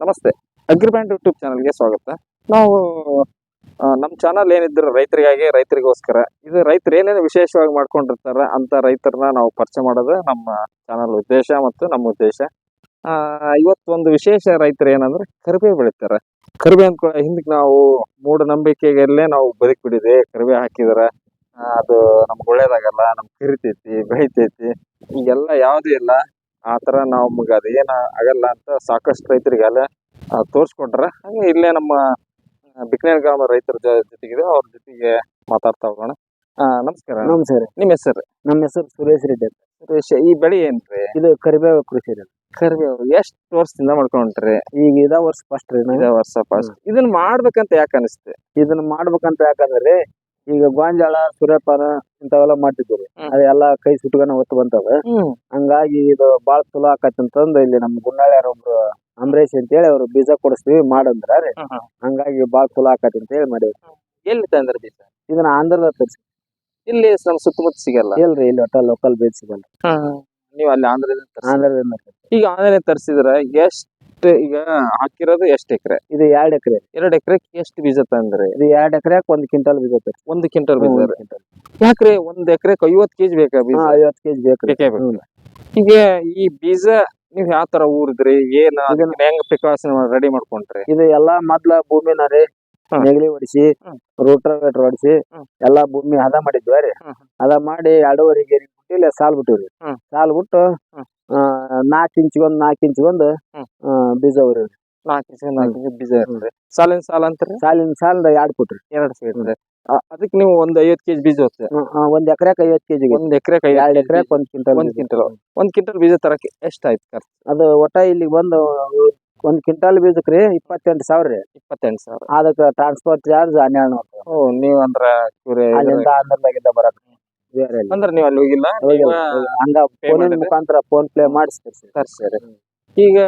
ನಮಸ್ತೆ. ಅಗ್ರಿಬ್ಯಾಂಡ್ ಯೂಟ್ಯೂಬ್ ಚಾನಲ್ಗೆ ಸ್ವಾಗತ. ನಾವು ನಮ್ಮ ಚಾನಲ್ ಏನಿದ್ರು ರೈತರಿಗಾಗಿ ರೈತರಿಗೋಸ್ಕರ. ಇದು ರೈತರು ಏನೇನು ವಿಶೇಷವಾಗಿ ಮಾಡ್ಕೊಂಡಿರ್ತಾರ ಅಂತ ರೈತರನ್ನ ನಾವು ಪರಿಚಯ ಮಾಡೋದು ನಮ್ಮ ಚಾನಲ್ ಉದ್ದೇಶ ಮತ್ತು ನಮ್ಮ ಉದ್ದೇಶ. ಆ, ಇವತ್ತು ಒಂದು ವಿಶೇಷ ರೈತರು ಏನಂದ್ರೆ ಕರಿಬೇವು ಬೆಳಿತಾರೆ. ಕರಿಬೆ ಅಂದ್ಕೊ ಹಿಂದಕ್ಕೆ ನಾವು ಮೂಢನಂಬಿಕೆಗಲ್ಲೇ ನಾವು ಬದುಕ್ಬಿಟ್ಟಿದೆ ಕರಿಬೇವು ಹಾಕಿದ್ರ. ಅದು ನಮ್ಗೆ ಒಳ್ಳೇದಾಗಲ್ಲ ನಮ್ಗೆ ಕರಿತೈತಿ ಬೆಳಿತೈತಿ. ಈಗೆಲ್ಲ ಯಾವುದೂ ಇಲ್ಲ. ಆ ಥರ ನಮ್ಗೆ ಅದು ಏನು ಆಗಲ್ಲ ಅಂತ ಸಾಕಷ್ಟು ರೈತರಿಗೆ ಅಲ್ಲೇ ತೋರಿಸ್ಕೊಟ್ರ ಹಂಗೆ ಇಲ್ಲೇ ನಮ್ಮ ಬಿಕ್ನೇರ್ ಗ್ರಾಮ ರೈತರ ಜೊತೆಗಿದೆ ಅವ್ರ ಜೊತೆಗೆ ಮಾತಾಡ್ತಾ ಹೋಗೋಣ. ಆ, ನಮಸ್ಕಾರ. ನಮಸ್ಕಾರ. ನಿಮ್ಮ ಹೆಸರು? ನಮ್ಮ ಹೆಸರು ಸುರೇಶ್ ರೆಡ್ಡಿ ಅಂತ. ಸುರೇಶ್ ಈ ಬೆಳೆ ಏನ್ರಿ? ಇದು ಕರಿಬೇವು ಕೃಷಿ ರೀ. ಕರಿಬೇವು ಎಷ್ಟು ವರ್ಷದಿಂದ ಮಾಡ್ಕೊಂಡ್ರಿ? ಈಗ ಇದ ವರ್ಷ ಫಸ್ಟ್ ರೀ ನಾವು. ವರ್ಷ ಫಸ್ಟ್ ಇದನ್ನ ಮಾಡ್ಬೇಕಂತ ಯಾಕೆ ಅನಿಸ್ತೆ? ಇದನ್ನ ಮಾಡ್ಬೇಕಂತ ಯಾಕಂದ್ರೆ ಈಗ ಗೋಂಜಾಳ ಸೂರ್ಯಪಾನ ಇಂಥವೆಲ್ಲ ರೀ ಹ್ಮ್. ಅದೆಲ್ಲ ಕೈ ಸುಟ್ಕೊಂಡ ಹೊತ್ತು ಬಂತದ ಹಂಗಾಗಿ ಇದು ಬಾಳ ಚಲೋ ಆಕತಿ ಅಂತಂದ ಇಲ್ಲಿ ನಮ್ ಗುಂಡಾಳ್ಯಾರ ಒಬ್ರು ಅಂಬರೀಶ್ ಅಂತೇಳಿ ಅವ್ರು ಬೀಜ ಕೊಡಿಸ್ತೀವಿ ಮಾಡಂದ್ರ ರೀ. ಹಂಗಾಗಿ ಬಾಳ ಚಲೋ ಆಕತಿ ಅಂತ ಹೇಳಿ ಮಾಡಿವಿ ಎಲ್ಲಿ ತಂದ್ರ ಬೀಜ? ಇದನ್ನ ಆಂಧ್ರದ ತರಿಸಿ ಇಲ್ಲಿ ನಮ್ಮ ಸುತ್ತಮುತ್ತ ಸಿಗಲ್ಲ? ಇಲ್ರಿ ಇಲ್ಲಿ ಒಟ್ಟ ಲೋಕಲ್ ಬೀಜ ಸಿಗಲ್ಲ. ನೀವು ಅಲ್ಲಿ ಆಂಧ್ರದಿಂದ ಆಂಧ್ರದಿಂದ ಈಗ ಆಂಧ್ರ ತರಿಸಿದ್ರ ಎಷ್ಟು ಈಗ ಹಾಕಿರೋದು ಎಷ್ಟು ಎಕರೆ? ಇದು ಎರಡ್ ಎಕರೆ. ಎರಡ್ ಎಕರೆ ಎಷ್ಟು ಬೀಜ ತಂದ್ರೆ ಇದು ಎರಡ್ ಎಕರೆ ಒಂದ್ ಕ್ವಿಂಟಲ್ ಬೀಜ ಒಂದ್ ಒಂದು ಕ್ವಿಂಟಲ್. ಬೀಜ ಯಾಕ್ರಿ ಒಂದ್ ಎಕರೆ ಐವತ್ ಕೆಜಿ ಬೇಕಾ ಬೀಜ? ಐವತ್ ಕೆಜಿ ಬೇಕೇ. ಈಗ ಈ ಬೀಜ ನೀವ್ ಯಾವ ತರ ಊರಿದ್ರಿ? ಏನ್ ಹೆಂಗ್ ಪ್ರಿಕಾಷನ್ ರೆಡಿ ಮಾಡ್ಕೊಂಡ್ರಿ? ಇದು ಎಲ್ಲಾ ಮೊದ್ಲ ಭೂಮಿನ ರೀ ಹ್ಮ್. ನೆಗಲಿ ಹೊಡಿಸಿ ಹ್ಮ್. ರೋಟ್ರವೇಟ್ರ್ ಹೊಡಿಸಿ ಎಲ್ಲಾ ಭೂಮಿ ಹದ ಮಾಡಿದ್ವಿ ರೀ. ಹದ ಮಾಡಿ ಎರಡೂವರೆ ಗೇರಿ ಬಿಟ್ಟು ಇಲ್ಲ ಸಾಲ್ ಬಿಟ್ಟಿವ್ರಿ ಸಾಲ್ ಬಿಟ್ಟು ನಾಲ್ಕ್ ಇಂಚ್ಗೊಂದ್ ನಾಲ್ಕ್ ಇಂಚ್ಗೊಂದ್ ಬೀಜ ಅವ್ರಿ ನಾಲ್ಕು ಇಂಚ್ ನಾಲ್ಕು ಇಂಚ್ ಬೀಜ ಇರ್ತದೆ. ಸಾಲಿನ ಸಾಲ ಅಂತಾರೆ? ಸಾಲಿನ ಸಾಲದ ಎರಡ್ ಕೊಟ್ರಿ ಎರಡು ಫೀಟ್ ಅದಕ್ಕೆ ನೀವು ಒಂದ್ ಐವತ್ ಕೆಜಿ ಬೀಜ ಹೋಗ್ತದೆ ಒಂದ್ ಎಕರೆಕ್ ಐವತ್ ಕೆಜಿ ಒಂದ್ ಎಕರೆ ಎರಡ್ ಎಕರೆ ಒಂದ್ ಕ್ವಿಂಟಲ್ ಒಂದ್. ಕ್ವಿಂಟಲ್. ಒಂದ್ ಕ್ವಿಂಟಲ್ ಬೀಜ ತರಕ್ಕೆ ಎಷ್ಟ್ ಆಯ್ತು ಖರ್ಚು? ಅದು ಒಟ್ಟ ಇಲ್ಲಿ ಬಂದು ಒಂದ್ ಕ್ವಿಂಟಲ್ ಬೀಜಕ್ ರೀ ಇಪ್ಪತ್ತೆಂಟು ಸಾವಿರ ರೀ. ಇಪ್ಪತ್ತೆಂಟು ಸಾವಿರ. ಅದಕ್ಕೆ ಟ್ರಾನ್ಸ್ಪೋರ್ಟ್ ಚಾರ್ಜ್ ಹನ್ನೆರಡು ನೂರು ನೀವ್ ಅಂದ್ರ ಅಲ್ಲಿಂದ ಆಂಧ್ರದಾಗಿಂದ. ಅಂದ್ರ ನೀವ್ ಅಲ್ಲಿ ಹೋಗಿಲ್ಲ? ಹೋಗಿಲ್ಲ. ಹಂಗ pay ಫೋನಿನ ಮುಖಾಂತರ ಫೋನ್ ಪ್ಲೇ ಮಾಡಿಸ್ತೀರಿ ಈಗ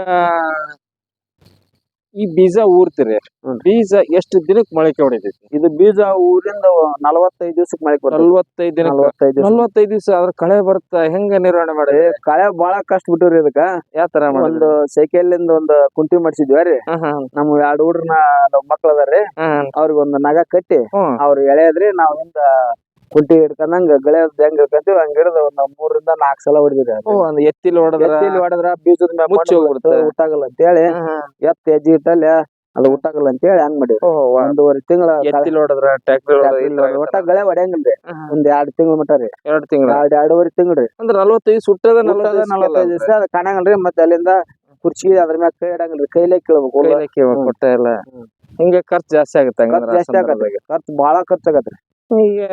ಈ ಬೀಜ ಊರ್ತಿರಿ. ಬೀಜ ಎಷ್ಟು ದಿನಕ್ಕೆ ಮೊಳಕೆ ಹೊಡಿತೈತಿ? ಇದು ಬೀಜ ಊರಿಂದ ನಲವತ್ತೈದು ದಿವಸಕ್ಕೆ ಮೊಳಕೆ ನಲವತ್ತೈದು ದಿನ ನಲವತ್ತೈದು ದಿವಸ ಅದ್ರ ಕಳೆ ಬರುತ್ತ? ಹೆಂಗ ನಿರ್ವಹಣೆ ಮಾಡಿ ಕಳೆ ಬಾಳ ಕಷ್ಟ ಬಿಟ್ಟಿವ್ರಿ ಇದಕ್ಕ. ಯಾವ ತರ ಒಂದು ಸೈಕಲ್ ಇಂದ ಒಂದು ಕುಂಟಿ ಮಾಡಿಸಿದ್ವಿ ರೀ. ನಮ್ ಎರಡು ಹುಡ್ರನ್ನ ಮಕ್ಳದಾರ್ರಿ ಮಕ್ಳು ಅದಾರ್ರಿ. ಹ್ಮ್ ಅವ್ರಿಗೆ ಒಂದು ನಗ ಕಟ್ಟಿ ಅವ್ರ ಅವ್ರು ಎಳೆಯದ್ರಿ ನಾವ್ ಹಿಂದ ಕುಂಟಿ ಹಿಡ್ಕೊಂಡಂಗ ಗೆಳೆಯದ್ ಹೆಂಗ್ ಹಿಡ್ಕೊಂತೀವಿ ಹಂಗ ಹಿಡಿದು ಒಂದ್ ಮೂರರಿಂದ ನಾಲ್ಕ್ ಸಲ ಹೊಡೆದಿದೆ ಒಂದ್ ಎತ್ತಿಲ್ ಹೊಡೆದ್ರ ಎತ್ತಿಲ್ ಹೊಡೆದ್ರ ಬೀಜದ ಮೇಲೆ ಮುಚ್ಚಿ ಹೋಗ್ಬಿಡುತ್ತೆ. ಆಗಲ್ಲ ಹುಟ್ಟಾಗಲ್ಲ ಅಂತ ಹೇಳಿ ಎತ್ತ ಹೆಜ್ಜೆ ಇಟ್ಟಲ್ಲಿ ಅದು ಊಟಾಗಲ್ಲ ಅಂತ ಹೇಳಿ ಹಂಗ್ ಮಾಡಿವ್ರಿ. ಒಂದೂವರೆ ತಿಂಗಳ ಎತ್ತಿಲ್ ಹೊಡೆದ್ರ ಟ್ರ್ಯಾಕ್ಟರ್ ಒಟ್ಟ ಗಳೆ ಹೊಡೆಯಂಗಿಲ್ರಿ. ಒಂದ್ ಎರಡ್ ತಿಂಗಳ ಮಟ ರೀ. ಎರಡ್ ತಿಂಗಳ? ಎರಡ್ ಎರಡೂವರೆ ತಿಂಗ್ಳ್ರಿ ಅಂದ್ರ ನಲ್ವತ್ತೈದು ಸುಟ್ಟದ ನಲವತ್ತೈದು ದಿವಸ ಅದ್ ಕಾಣಂಗಿಲ್ರಿ ಮತ್ತೆ ಅಲ್ಲಿಂದ ಕುರ್ಚಿ ಅದ್ರ ಮ್ಯಾಗ ಕೈ ಇಡಂಗಿಲ್ರಿ. ಕೈಲೇ ಕೇಳ್ಬೇಕು. ಕೊಟ್ಟ ಇಲ್ಲ. ಹಿಂಗೆ ಖರ್ಚು ಜಾಸ್ತಿ ಆಗುತ್ತೆ ಖರ್ಚು ಜಾಸ್ತಿ. ಖರ್ಚು ಬಾಳ ಖರ್ಚ್ ಈಗ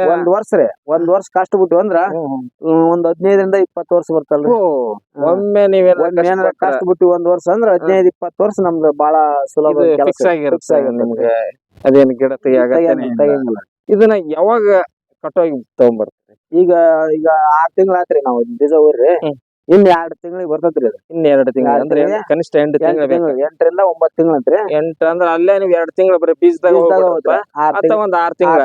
ಒಂದ್ ವರ್ಷ ರೀ ಒಂದ್ ವರ್ಷ ಕಷ್ಟ ಬಿಟ್ಟು ಅಂದ್ರ ಒಂದ್ ಹದಿನೈದರಿಂದ ಇಪ್ಪತ್ತು ವರ್ಷ ಬರ್ತಲ್ರಿ. ಒಮ್ಮೆ ನೀವೇನ ಒಂದ್ ಏನಾರ ಕಷ್ಟ ಬಿಟ್ಟು ಒಂದ್ ವರ್ಷ ಅಂದ್ರ ಹದಿನೈದು ಇಪ್ಪತ್ತು ವರ್ಷ ನಮ್ದು ಬಾಳ ಸುಲಭ ಫಿಕ್ಸ್ ಆಗಿರುತ್ತೆ ಆಗಿರುತ್ತೆ. ನಿಮ್ಗೆ. ಅದೇನ್ ಗಿಡ ತೆಗಿಯಂಗಿಲ್ಲ. ಇದನ್ನ ಯಾವಾಗ ಕಟ್ಟೋಗಿ ತಗೊಂಡ್ಬರ್ತೀವಿ ಈಗ ಈಗ ಆರ್ ತಿಂಗಳ ಆತ್ರಿ ನಾವು ಬೀಜ ಊರ್ರಿ. ಇನ್ ಎರಡ್ ತಿಂಗಳಿಗೆ ಬರ್ತೈತ್ರಿ ಅದು ಇನ್ನ ಎರಡು ತಿಂಗಳು ಅಂದ್ರೆ? ಕನಿಷ್ಠ ಎಂಟು ತಿಂಗಳು ಎಂಟ್ ತಿಂಗ್ಳು, ಎಂಟರಿಂದ ಒಂಬತ್ತು ತಿಂಗಳ ಅಂತ್ರಿ ಎಂಟು ಅಂದ್ರೆ ಅಲ್ಲೇ ನೀವು ಎರಡು ತಿಂಗಳು ಬರೀ ಬೀಜದಾಗ. ಆರ್ ತಿಂಗ್ಳು- ಒಂದ್ ಆರ್ ತಿಂಗಳ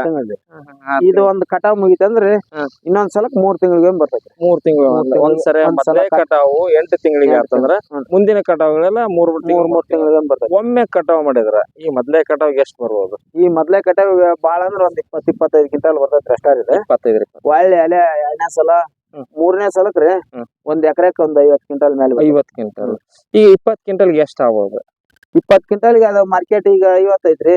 ಇದು ಒಂದ್ ಕಟಾವ್ ಮುಗಿತಂದ್ರೆ ಹ್ಮ್. ಇನ್ನೊಂದ್ ಸಲಕ್ ಮೂರ್ ತಿಂಗಳಿಗೆ ಬರ್ತೈತ್ರಿ ಮೂರ್ ತಿಂಗಳು ಮೂರ್ ತಿಂಗ್ಳು, ಒಂದ್ ಸರಿ ಒಂದ್ ಸಲ ಮೊದಲೇ ಕಟ್- ಕಟಾವು ಎಂಟು ತಿಂಗಳಿಗೆ ಎಂಟ್ ಆತಂದ್ರ ಹ್ಮ್. ಮುಂದಿನ ಕಟಾವುಗಳೆಲ್ಲ ಮೂರ್ ಮೂರ್ ಮೂರ್ ತಿಂಗಳು ತಿಂಗಳಿಗೆ ಬರ್ತೈತಿ ಒಮ್ಮೆ ಕಟಾವ್ ಮಾಡಿದ್ರ ಈ ಮೊದ್ಲೇ ಕಟಾವ್ ಎಷ್ಟ್ ಬರ್ಬೋದು ಈ ಮೊದ್ಲೇ ಕಟಾವ್ ಬಾಳ ಅಂದ್ರ ಒಂದ್ ಇಪ್ಪತ್ ಇಪ್ಪತ್ತೈದು ಕ್ವಿಂಟಲ್ ಬರ್ತೈತ್ರಿ ಅಷ್ಟಾರಿ ಇದು. ಇಪ್ಪತ್ತೈದು ರೂಪಾಯಿ ಒಳ್ಳೆ ಎಲೆ ಎರಡನೇ ಸಲ. ಮೂರನೇ ಸಲಕ್ರಿ. ಒಂದ್ ಎಕರೆಕ್ ಒಂದ್ ಐವತ್ ಕ್ವಿಂಟಲ್ ಮೇಲೆ. ಐವತ್ ಕ್ವಿಂಟಲ್. ಈ ಇಪ್ಪತ್ ಕ್ವಿಂಟಲ್ ಎಷ್ಟ್ ಆಗ್ಬೋದು? ಇಪ್ಪತ್ ಕ್ವಿಂಟಲ್ಗೆ ಅದ ಮಾರ್ಕೆಟ್ ಈಗ ಐವತ್ ಐತ್ರಿ.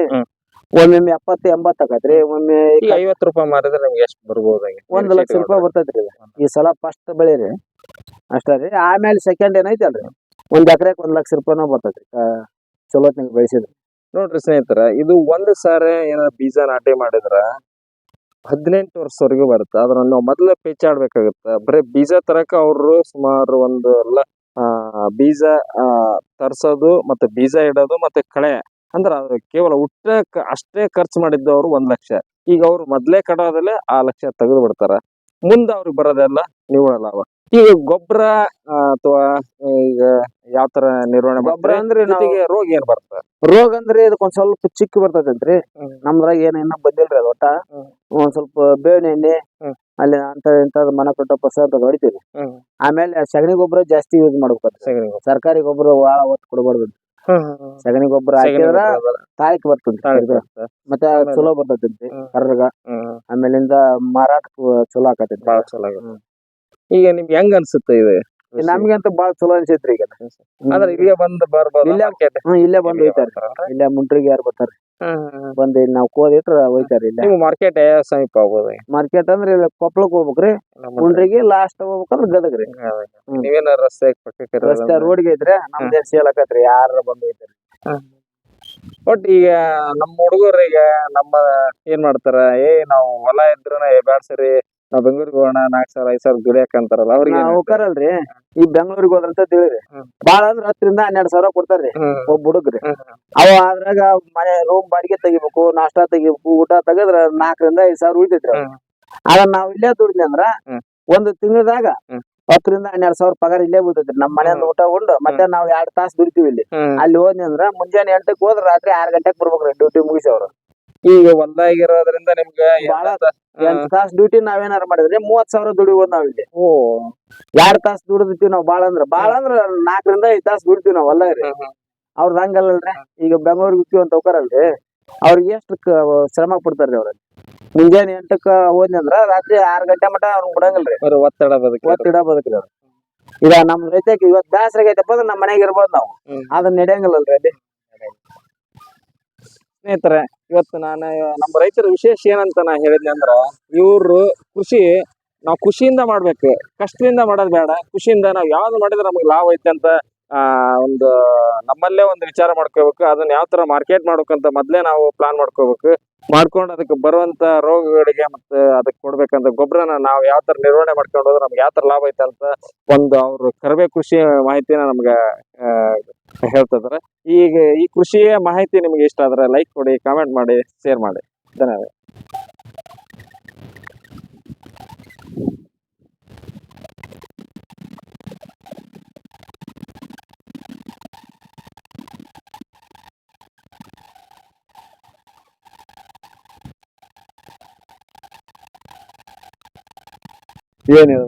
ಒಮ್ಮೊಮ್ಮೆ ಎಪ್ಪತ್ ಎಂಬತ್ ಆಗತ್ರಿ. ಒಮ್ಮೆ ಐವತ್ ರೂಪಾಯಿ ಮಾರಿದ್ರೆ ನಮ್ಗೆ ಎಷ್ಟ್ ಬರ್ಬೋದಾಗಿ ಒಂದ್ ಲಕ್ಷ ರೂಪಾಯಿ ಬರ್ತೈತ್ರಿ. ಈ ಸಲ ಫಸ್ಟ್ ಬೆಳೆ ಅಷ್ಟೇ ರೀ. ಆಮೇಲೆ ಸೆಕೆಂಡ್ ಏನೈತಲ್ರಿ? ಒಂದ್ ಎಕರೆಕ್ ಒಂದ್ ಲಕ್ಷ ರೂಪಾಯಿನೂ ಬರ್ತೈತ್ರಿ. ಚಲೋ ಚಲೋತ್ನಾಗ ಬೆಳೆಸಿದ್ರಿ. ನೋಡ್ರಿ ಸ್ನೇಹಿತರ ಇದು ಒಂದ್ ಸಾರಿ ಏನಾರ ಬೀಜ ನಾಟಿ ಮಾಡಿದ್ರ ಹದಿನೆಂಟು ವರ್ಷವರೆಗೂ ಬರುತ್ತೆ. ಆದ್ರೆ ನಾವು ಮೊದ್ಲೇ ಆಡ್ಬೇಕಾಗುತ್ತೆ ಬರೀ ಬೀಜ ತರಕ ಅವರು ಸುಮಾರು ಒಂದು ಎಲ್ಲ ಬೀಜ ತರ್ಸೋದು, ಮತ್ತೆ ಬೀಜ ಇಡೋದು, ಮತ್ತೆ ಕಳೆ. ಅಂದ್ರೆ ಅದು ಕೇವಲ ಹುಟ್ಟ ಅಷ್ಟೇ ಖರ್ಚು ಅವರು ಒಂದ್ ಲಕ್ಷ. ಈಗ ಅವ್ರು ಮೊದಲೇ ಕಡೋದಲ್ಲೇ ಆ ಲಕ್ಷ ತೆಗೆದು ಬಿಡ್ತಾರ ಮುಂದೆ ಅವ್ರಿಗೆ ಬರೋದೆಲ್ಲ ನಿವ್ವಳ ಲಾಭ ಈಗ ಗೊಬ್ಬರ ಅಥವಾ ಈಗ ಯಾವ ತರ ನಿರ್ವಹಣೆ ಗೊಬ್ಬರ ಅಂದ್ರೆ ಜೊತೆಗೆ ರೋಗ ಏನ್ ಬರ್ತದೆ ರೋಗ ಅಂದ್ರೆ ಇದಕ್ಕೊಂದ್ ಸ್ವಲ್ಪ ಚಿಕ್ಕ ಬರ್ತೈತಂತ್ರಿ. ಹ್ಮ್. ನಮ್ದ್ರಾಗ ಏನ್ ಇನ್ನ ಬಂದಿಲ್ರಿ ಅದ ಒಟ್ಟ. ಒಂದ್ ಸ್ವಲ್ಪ ಬೇವಿನ ಎಣ್ಣೆ. ಅಲ್ಲಿ ಅಂತ ಇಂತ ಮನ ಕೊಟ್ಟ ಪಸ ಅಂತ ಹೊಡಿತೀವಿ. ಆಮೇಲೆ ಸಗಣಿ ಗೊಬ್ಬರ ಜಾಸ್ತಿ ಯೂಸ್ ಮಾಡ್ಬೇಕು. ಸರ್ಕಾರಿ ಗೊಬ್ಬರ ಬಹಳ ಒತ್ತು ಕೊಡಬಾರ್ದು. ಸಗಣಿ ಗೊಬ್ಬರ ಹಾಕಿದ್ರ ತಾಳಿಕ್ ಬರ್ತದ ಮತ್ತೆ? ಚಲೋ ಬರ್ತೈತಿ. ಕರ್ರಗ. ಆಮೇಲಿಂದ ಮಾರಾಟ ಚಲೋ ಆಕತೈತಿ ಬಾಳ ಚಲೋ. ಈಗ ನಿಮ್ಗೆ ಹೆಂಗ್ ಅನ್ಸುತ್ತೆ ಇದು? ನಮ್ಗಂತ ಬಾಳ ಚಲೋ ಅನ್ಸೈತ್ರಿ ಈಗ ಅಂದ್ರೆ ಇಲ್ಲೇ ಬಂದ್ ಬರ್ಬೋದು ಇಲ್ಲೇ-? ಹ್ಮ್ ಇಲ್ಲೇ ಬಂದ್ ಹೋಯ್ತಾರ ಇಲ್ಲೇ ಮುಂಟ್ರಿಗೆ ಯಾರು ಬರ್ತಾರ ಬಂದ್ ಇಲ್ಲಿ ನಾವ್ ಕೋದ್ ಇಟ್ರ ಹೋಯ್ತಾರ ಇಲ್ಲೇ. ನಿಮ್ಗೆ ಮಾರ್ಕೆಟ್ ಸಮೀಪ ಆಗ್ಬೋದು ಮಾರ್ಕೆಟ್ ಅಂದ್ರೆ ಇಲ್ಲ ಕೊಪ್ಪಳಕ್ ಹೋಗ್ಬೇಕ್ರಿ. ಮುಂಡ್ರಿಗೆ ಲಾಸ್ಟ್ ಹೋಗ್ಬೇಕಂದ್ರ ಗದಗ್ರಿ. ರೀ ನೀವೇನ ರಸ್ತೆ ರಸ್ತೆ ರೋಡ್ಗೆ ಐತ್ರಿ ನಮ್ದೇ ಸೇಲ್ ಆಕತ್ರಿ ಯಾರ ಬಂದ್ ಹೋಯ್ತಾರ ಬಟ್ ಈಗ ನಮ್ಮ ಈಗ ನಮ್ಮ ಏನ್ ಮಾಡ್ತಾರ ಏ ನಾವು ಹೊಲ ಇದ್ರನ ಏ ಬ್ಯಾಡ್ ಸರಿ ನಾವ್ ಬೆಂಗಳೂರಿಗೆ ಹೋಗೋಣ ನಾಕ್ ಸಾವಿರ ಐದ್ ಸಾವಿರ ದುಡಿಯಾಕ ಅಂತಾರಲ್ಲ ಅವ್ರಿಗೆ ಏನ್ ನಾವು ಹೇಳ್ತೀರಿ? ಕರಲ್ರಿ ಈ ಬೆಂಗಳೂರಿಗೆ ಹೋದ್ರಂತ ತಿಳಿರಿ ಹ್ಮ್. ಬಾಳ ಅಂದ್ರ ಹತ್ತರಿಂದ ಹನ್ನೆರಡ್ ಸಾವಿರ ಕೊಡ್ತಾರ್ರಿ ಹ್ಮ್. ಒಬ್ಬ ಹುಡುಗ್ರಿ ಹ್ಮ್. ಅವ ಅದ್ರಾಗ ಮನೆ ರೂಮ್ ಬಾಡಿಗೆ ತೆಗಿಬೇಕು ನಾಷ್ಟಾ ತೆಗಿಬೇಕು ಊಟ ತೆಗದ್ರ ನಾಕರಿಂದ ಐದ್ ಸಾವಿರ ಉಳಿತೈತ್ರಿ ಅವ್ರಿಗೆ. ಹ್ಮ್. ನಾವ್ ಇಲ್ಲೇ ದುಡಿದ್ವಿ ಅಂದ್ರ ಹ್ಮ್. ಒಂದು ತಿಂಗಳದಾಗ ಹ್ಮ್. ಹತ್ತರಿಂದ ಹನ್ನೆರಡ್ ಸಾವಿರ ಪಗಾರ ಇಲ್ಲೇ ಬೀಳ್ತೈತ್ರಿ ನಮ್ ಮನೆಯಿಂದ ಊಟ ಉಂಡು ಮತ್ತೆ ನಾವ್ ಎರಡ್ ತಾಸ್ ದುಡಿತೀವಿ ಇಲ್ಲಿ ಹ್ಮ್. ಅಲ್ಲಿ ಹೋದ್ನಿ ಅಂದ್ರ ಮುಂಜಾನೆ ಎಂಟಕ್ ಹೋದ್ರ ರಾತ್ರಿ ಆರ್ ಗಂಟೆಗ್ ಬರ್ಬೇಕ್ರಿ ಡ್ಯೂಟಿ ಮುಗಿಸಿ ಅವ್ರು ಈಗ ಹೊಲ್ದಾಗಿರೋದ್ರಿಂದ ನಿಮ್ಗೆ ಬಾಳ ಎಂಟ್ ತಾಸ್ ಡ್ಯೂಟಿ ನಾವೇನಾರ ಮಾಡಿದ್ರೆ ಮೂವತ್ ಸಾವಿರ ದುಡಿಬೋದು ನಾವ್ ಇಲ್ಲಿ. ಓ. ಎರಡ್ ತಾಸ್ ದುಡಿದಿರ್ತೀವಿ ನಾವ್ ಬಾಳ ಅಂದ್ರ ಬಾಳ ಅಂದ್ರ ನಾಲ್ಕರಿಂದ ಐದ್ ತಾಸ್ ದುಡಿತೀವಿ ನಾವ್ ಹೊಲ್ದಾಗ ರೀ. ಅವ್ರದ್ ಹಂಗಲ್ಲಲ್ರಿ ಈಗ ಬೆಂಗಳೂರಿಗೆ ಹೋಗ್ತೀವಿ ಅಂತ ಹೋಗಾರಲ್ರಿ ಅವ್ರಿಗೆ ಎಷ್ಟು ಶ್ರಮ ಪಡ್ತಾರ್ರಿ ಅವ್ರ ಮುಂಜಾನೆ ಎಂಟಕ್ಕ ಹೋದ್ನಿ ಅಂದ್ರ ರಾತ್ರಿ ಆರ್ ಗಂಟೆ ಮಟ ಅವ್ರ ಬಿಡಂಗಲ್ರಿ ಒತ್ತಡ ಬದುಕಿ ಒತ್ತಡ ಬದುಕ್ರಿ ಅವ್ರು. ಈಗ ನಮ್ ರೈತಕ್ಕೆ ಇವತ್ ಬ್ಯಾಸರಾಗೈತಪ್ಪ ಅಂದ್ರೆ ನಮ್ ಮನೆಗೆ ಇರ್ಬೋದು ನಾವು. ಅದನ್ನ ನಡೆಯಂಗಿಲ್ಲಲ್ರಿ ಅಲ್ಲಿ. ಸ್ನೇಹಿತರೆ, ಇವತ್ತು ನಾನು, ನಮ್ಮ ರೈತರ ವಿಶೇಷ ಏನಂತ ನಾ ಹೇಳಿದ್ನಿ ಅಂದ್ರ, ಇವ್ರು ಕೃಷಿ, ನಾವು ಖುಷಿಯಿಂದ ಮಾಡ್ಬೇಕು. ಕಷ್ಟದಿಂದ ಮಾಡೋದು ಬೇಡ. ಖುಷಿಯಿಂದ ನಾವು ಯಾವ್ದು ಮಾಡಿದ್ರೆ ನಮಗೆ ಲಾಭ ಐತೆ ಅಂತ ಒಂದು ನಮ್ಮಲ್ಲೇ ಒಂದು ವಿಚಾರ ಮಾಡ್ಕೋಬೇಕು ಅದನ್ನ ಯಾವ ತರ ಮಾರ್ಕೆಟ್ ಮಾಡ್ಬೇಕಂತ ಮೊದ್ಲೇ ನಾವು ಪ್ಲಾನ್ ಮಾಡ್ಕೋಬೇಕು ಮಾಡ್ಕೊಂಡು ಅದಕ್ಕೆ ಬರುವಂತ ರೋಗಗಳಿಗೆ ಮತ್ತೆ ಅದಕ್ಕೆ ಕೊಡ್ಬೇಕಂತ ಗೊಬ್ಬರನ ನಾವು ಯಾವ ತರ ನಿರ್ವಹಣೆ ಮಾಡ್ಕೊಂಡು ಹೋದ್ರೆ ನಮ್ಗೆ ಯಾವ ತರ ಲಾಭ ಐತೆ ಅಂತ ಒಂದು ಅವ್ರು ಕರಬೇ ಕೃಷಿ ಮಾಹಿತಿನ ನಮ್ಗೆ ಹೇಳ್ತಿದಾರೆ. ಈಗ ಈ ಕೃಷಿಯ ಮಾಹಿತಿ ನಿಮ್ಗೆ ಇಷ್ಟ ಆದ್ರೆ ಲೈಕ್ ಕೊಡಿ ಕಾಮೆಂಟ್ ಮಾಡಿ ಶೇರ್ ಮಾಡಿ. ಧನ್ಯವಾದ. ಏನಿದೆ